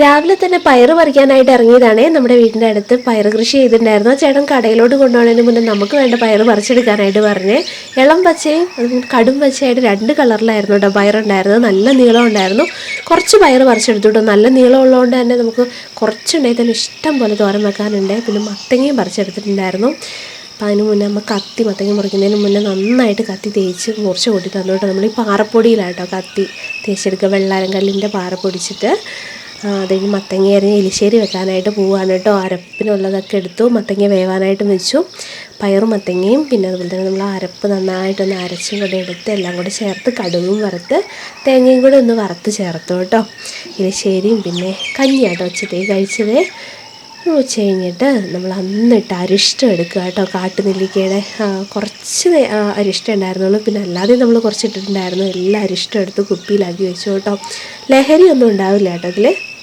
രാവിലെ തന്നെ പയറ് പറിക്കാനായിട്ട് ഇറങ്ങിയതാണ്. നമ്മുടെ വീടിന്റെ അടുത്ത് പയർ കൃഷി ചെയ്തിട്ടുണ്ടായിരുന്നു. ചേട്ടൻ കടയിലോട്ട് കൊണ്ടുപോകുന്നതിന് മുന്നേ നമുക്ക് വേണ്ട പയർ പറിച്ചെടുക്കാനായിട്ട് പറഞ്ഞേ ഇളം പച്ചയും കടും പച്ചയായിട്ട് രണ്ട് കളറിലായിരുന്നു കേട്ടോ പയറുണ്ടായിരുന്നത്. നല്ല നീളം ഉണ്ടായിരുന്നു. കുറച്ച് പയർ പറിച്ചെടുത്തു കേട്ടോ നല്ല നീളം ഉള്ളതുകൊണ്ട് തന്നെ നമുക്ക് കുറച്ചുണ്ടായി തന്നെ ഇഷ്ടം പോലെ തോരൻ വെക്കാനുണ്ട്. പിന്നെ മത്തങ്ങയും പറിച്ചെടുത്തിട്ടുണ്ടായിരുന്നു. അപ്പം അതിന് മുന്നേ നമ്മൾ കത്തി മത്തങ്ങ മുറിക്കുന്നതിന് മുന്നേ നന്നായിട്ട് കത്തി തേച്ച് മുറിച്ച് കൂട്ടി തന്നു കേട്ടോ നമ്മൾ ഈ പാറപ്പൊടിയിലാട്ടോ കത്തി തേച്ചെടുക്കുക. വെള്ളാരം കല്ലിന്റെ പാറ പൊടിച്ചിട്ട്. അതിന് മത്തങ്ങ അരിഞ്ഞ് എലിശ്ശേരി വെക്കാനായിട്ട് പോവാണ് കേട്ടോ. അരപ്പിനുള്ളതൊക്കെ എടുത്തു മത്തങ്ങ വേവാനായിട്ട് വെച്ചു. പയറും മത്തങ്ങയും പിന്നെ അതുപോലെ തന്നെ നമ്മൾ അരപ്പ് നന്നായിട്ടൊന്ന് അരച്ചും കൂടെ എടുത്ത് എല്ലാം കൂടെ ചേർത്ത് കടുകും വറുത്ത് തേങ്ങയും കൂടെ ഒന്ന് വറുത്ത് ചേർത്തു കേട്ടോ. എലിശ്ശേരിയും പിന്നെ കഞ്ഞിയാട്ടോ ഉച്ചത്തേക്ക് കഴിച്ചത്. ഉച്ച കഴിഞ്ഞിട്ട് നമ്മൾ അന്നിട്ട് അരിഷ്ടം എടുക്കുക കേട്ടോ കാട്ടുനെല്ലിക്കയുടെ. കുറച്ച് അരിഷ്ടം ഉണ്ടായിരുന്നുള്ളൂ. പിന്നെ അല്ലാതെ നമ്മൾ കുറച്ച് ഇട്ടിട്ടുണ്ടായിരുന്നു എല്ലാം അരിഷ്ടം എടുത്ത് കുപ്പിയിലാക്കി വെച്ചു കേട്ടോ. ലഹരി ഒന്നും ഉണ്ടാവില്ല കേട്ടോ ഇതിൽ